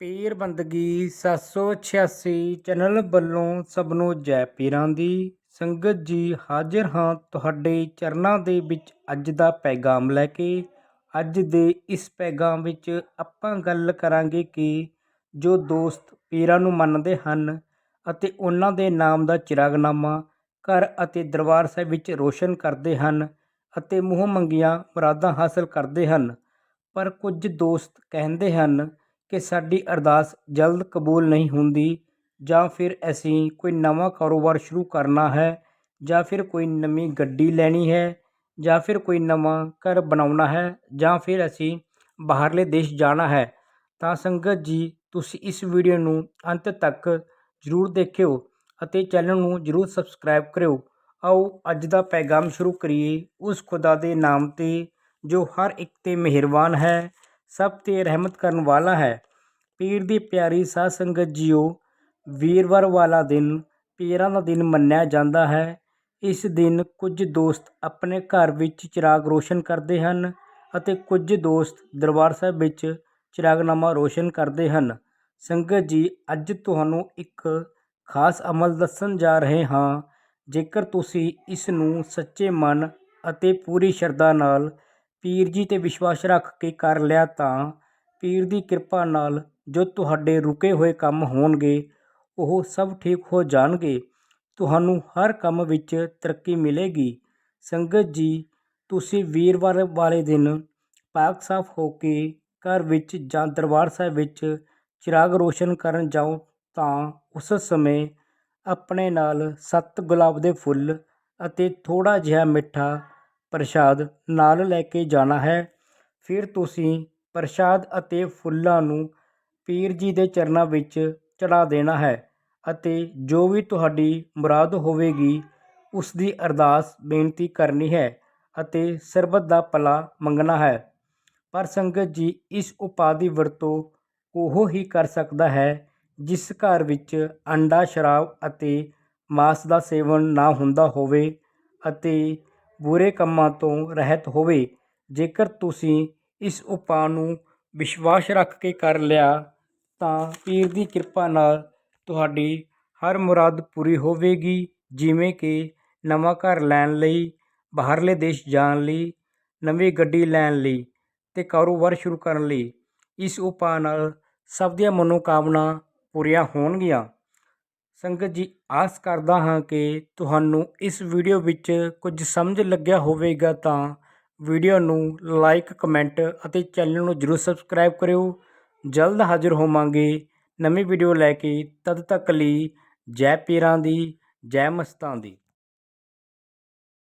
ਪੀਰ ਬੰਦਗੀ 786 ਚੈਨਲ ਵੱਲੋਂ ਸਭ ਨੂੰ ਜੈ ਪੀਰਾਂ ਦੀ। ਸੰਗਤ ਜੀ ਹਾਜ਼ਰ ਹਾਂ ਤੁਹਾਡੇ ਚਰਨਾਂ ਦੇ ਵਿੱਚ ਅੱਜ ਦਾ ਪੈਗਾਮ ਲੈ ਕੇ। ਅੱਜ ਦੇ ਇਸ ਪੈਗਾਮ ਵਿੱਚ ਆਪਾਂ ਗੱਲ ਕਰਾਂਗੇ ਕਿ ਜੋ ਦੋਸਤ ਪੀਰਾਂ ਨੂੰ ਮੰਨਦੇ ਹਨ ਅਤੇ ਉਹਨਾਂ ਦੇ ਨਾਮ ਦਾ ਚਿਰਾਗਨਾਮਾ ਘਰ ਅਤੇ ਦਰਬਾਰ ਸਾਹਿਬ ਵਿੱਚ ਰੋਸ਼ਨ ਕਰਦੇ ਹਨ ਅਤੇ ਮੂੰਹ ਮੰਗੀਆਂ ਮੁਰਾਦਾਂ ਹਾਸਲ ਕਰਦੇ ਹਨ। ਪਰ ਕੁਝ ਦੋਸਤ ਕਹਿੰਦੇ ਹਨ ਕਿ ਸਾਡੀ ਅਰਦਾਸ ਜਲਦ ਕਬੂਲ ਨਹੀਂ ਹੁੰਦੀ ਜਾਂ ਫਿਰ ਅਸੀਂ ਕੋਈ ਨਵਾਂ ਕਾਰੋਬਾਰ ਸ਼ੁਰੂ ਕਰਨਾ ਹੈ ਜਾਂ ਫਿਰ ਕੋਈ ਨਵੀਂ ਗੱਡੀ ਲੈਣੀ ਹੈ ਜਾਂ ਫਿਰ ਕੋਈ ਨਵਾਂ ਘਰ ਬਣਾਉਣਾ ਹੈ ਜਾਂ ਫਿਰ ਅਸੀਂ ਬਾਹਰਲੇ ਦੇਸ਼ ਜਾਣਾ ਹੈ। ਤਾਂ ਸੰਗਤ ਜੀ, ਤੁਸੀਂ ਇਸ ਵੀਡੀਓ ਨੂੰ ਅੰਤ ਤੱਕ ਜ਼ਰੂਰ ਦੇਖਿਓ ਅਤੇ ਚੈਨਲ ਨੂੰ ਜ਼ਰੂਰ ਸਬਸਕ੍ਰਾਈਬ ਕਰਿਓ। ਆਓ, ਅੱਜ ਦਾ ਪੈਗਾਮ ਸ਼ੁਰੂ ਕਰੀਏ ਉਸ ਖੁਦਾ ਦੇ ਨਾਮ ਤੇ ਜੋ ਹਰ ਇੱਕ ਤੇ ਮਿਹਰਬਾਨ ਹੈ, ਸਭ ਤੇ ਰਹਿਮਤ ਕਰਨ ਵਾਲਾ ਹੈ। ਪੀਰ ਦੀ ਪਿਆਰੀ ਸਾਧ ਸੰਗਤ ਜੀਓ, ਵੀਰਵਾਰ ਵਾਲਾ ਦਿਨ ਪੀਰਾਂ ਦਾ ਦਿਨ ਮੰਨਿਆ ਜਾਂਦਾ ਹੈ। ਇਸ ਦਿਨ ਕੁਝ ਦੋਸਤ ਆਪਣੇ ਘਰ ਵਿੱਚ ਚਿਰਾਗ ਰੋਸ਼ਨ ਕਰਦੇ ਹਨ ਅਤੇ ਕੁਝ ਦੋਸਤ ਦਰਬਾਰ ਸਾਹਿਬ ਵਿੱਚ ਚਿਰਾਗਨਾਮਾ ਰੋਸ਼ਨ ਕਰਦੇ ਹਨ। ਸੰਗਤ ਜੀ, ਅੱਜ ਤੁਹਾਨੂੰ ਇੱਕ ਖਾਸ ਅਮਲ ਦੱਸਣ ਜਾ ਰਹੇ ਹਾਂ। ਜੇਕਰ ਤੁਸੀਂ ਇਸ ਨੂੰ ਸੱਚੇ ਮਨ ਅਤੇ ਪੂਰੀ ਸ਼ਰਧਾ ਨਾਲ ਪੀਰ ਜੀ ਤੇ ਵਿਸ਼ਵਾਸ ਰੱਖ ਕੇ ਕਰ ਲਿਆ ਤਾਂ ਪੀਰ ਦੀ ਕਿਰਪਾ ਨਾਲ ਜੋ ਤੁਹਾਡੇ ਰੁਕੇ ਹੋਏ ਕੰਮ ਹੋਣਗੇ, ਉਹ ਸਭ ਠੀਕ ਹੋ ਜਾਣਗੇ। ਤੁਹਾਨੂੰ ਹਰ ਕੰਮ ਵਿੱਚ ਤਰੱਕੀ ਮਿਲੇਗੀ। ਸੰਗਤ ਜੀ, ਤੁਸੀਂ ਵੀਰਵਾਰ ਵਾਲੇ ਦਿਨ ਪਾਕ ਸਾਫ਼ ਹੋ ਕੇ ਘਰ ਵਿੱਚ ਜਾਂ ਦਰਬਾਰ ਸਾਹਿਬ ਵਿੱਚ ਚਿਰਾਗ ਰੋਸ਼ਨ ਕਰਨ ਜਾਓ, ਤਾਂ ਉਸ ਸਮੇਂ ਆਪਣੇ ਨਾਲ ਸੱਤ ਗੁਲਾਬ ਦੇ ਫੁੱਲ ਅਤੇ ਥੋੜਾ ਜਿਹਾ ਮਿੱਠਾ ਪ੍ਰਸ਼ਾਦ ਨਾਲ ਲੈ ਕੇ ਜਾਣਾ ਹੈ। ਫਿਰ ਤੁਸੀਂ ਪ੍ਰਸ਼ਾਦ ਅਤੇ ਫੁੱਲਾਂ ਨੂੰ ਪੀਰ ਜੀ ਦੇ ਚਰਨਾਂ ਵਿੱਚ ਚੜ੍ਹਾ ਦੇਣਾ ਹੈ ਅਤੇ ਜੋ ਵੀ ਤੁਹਾਡੀ ਮੁਰਾਦ ਹੋਵੇਗੀ ਉਸ ਦੀ ਅਰਦਾਸ ਬੇਨਤੀ ਕਰਨੀ ਹੈ ਅਤੇ ਸਰਬਤ ਦਾ ਭਲਾ ਮੰਗਣਾ ਹੈ। ਪਰ ਸੰਗਤ ਜੀ, ਇਸ ਉਪਾਅ ਦੀ ਵਰਤੋਂ ਉਹ ਹੀ ਕਰ ਸਕਦਾ ਹੈ ਜਿਸ ਘਰ ਵਿੱਚ ਅੰਡਾ, ਸ਼ਰਾਬ ਅਤੇ ਮਾਸ ਦਾ ਸੇਵਨ ਨਾ ਹੁੰਦਾ ਹੋਵੇ ਅਤੇ ਬੁਰੇ ਕੰਮਾਂ ਤੋਂ ਰਹਿਤ ਹੋਵੇ। ਜੇਕਰ ਤੁਸੀਂ ਇਸ ਉਪਾਅ ਨੂੰ ਵਿਸ਼ਵਾਸ ਰੱਖ ਕੇ ਕਰ ਲਿਆ ਤਾਂ ਪੀਰ ਦੀ ਕਿਰਪਾ ਨਾਲ ਤੁਹਾਡੀ ਹਰ ਮੁਰਾਦ ਪੂਰੀ ਹੋਵੇਗੀ, ਜਿਵੇਂ ਕਿ ਨਵਾਂ ਘਰ ਲੈਣ ਲਈ, ਬਾਹਰਲੇ ਦੇਸ਼ ਜਾਣ ਲਈ, ਨਵੀਂ ਗੱਡੀ ਲੈਣ ਲਈ ਅਤੇ ਕਾਰੋਬਾਰ ਸ਼ੁਰੂ ਕਰਨ ਲਈ। ਇਸ ਉਪਾਅ ਨਾਲ ਸਭ ਦੀਆਂ ਮਨੋਕਾਮਨਾ ਪੂਰੀਆਂ ਹੋਣਗੀਆਂ। ਸੰਗਤ ਜੀ, ਆਸ ਕਰਦਾ ਹਾਂ ਕਿ ਤੁਹਾਨੂੰ ਇਸ ਵੀਡੀਓ ਵਿੱਚ ਕੁਝ ਸਮਝ ਲੱਗਿਆ ਹੋਵੇਗਾ ਤਾਂ ਵੀਡੀਓ ਨੂੰ ਲਾਈਕ, ਕਮੈਂਟ ਅਤੇ ਚੈਨਲ ਨੂੰ ਜਰੂਰ ਸਬਸਕ੍ਰਾਈਬ ਕਰਿਓ। ਜਲਦ ਹਾਜ਼ਰ ਹੋਵਾਂਗੇ। ਨਵੀਂ ਵੀਡੀਓ ਲੈ ਕੇ ਤਦ ਤੱਕ ਲਈ ਜੈ ਪੀਰਾਂ ਦੀ, ਜੈ ਮਸਤਾਂ ਦੀ।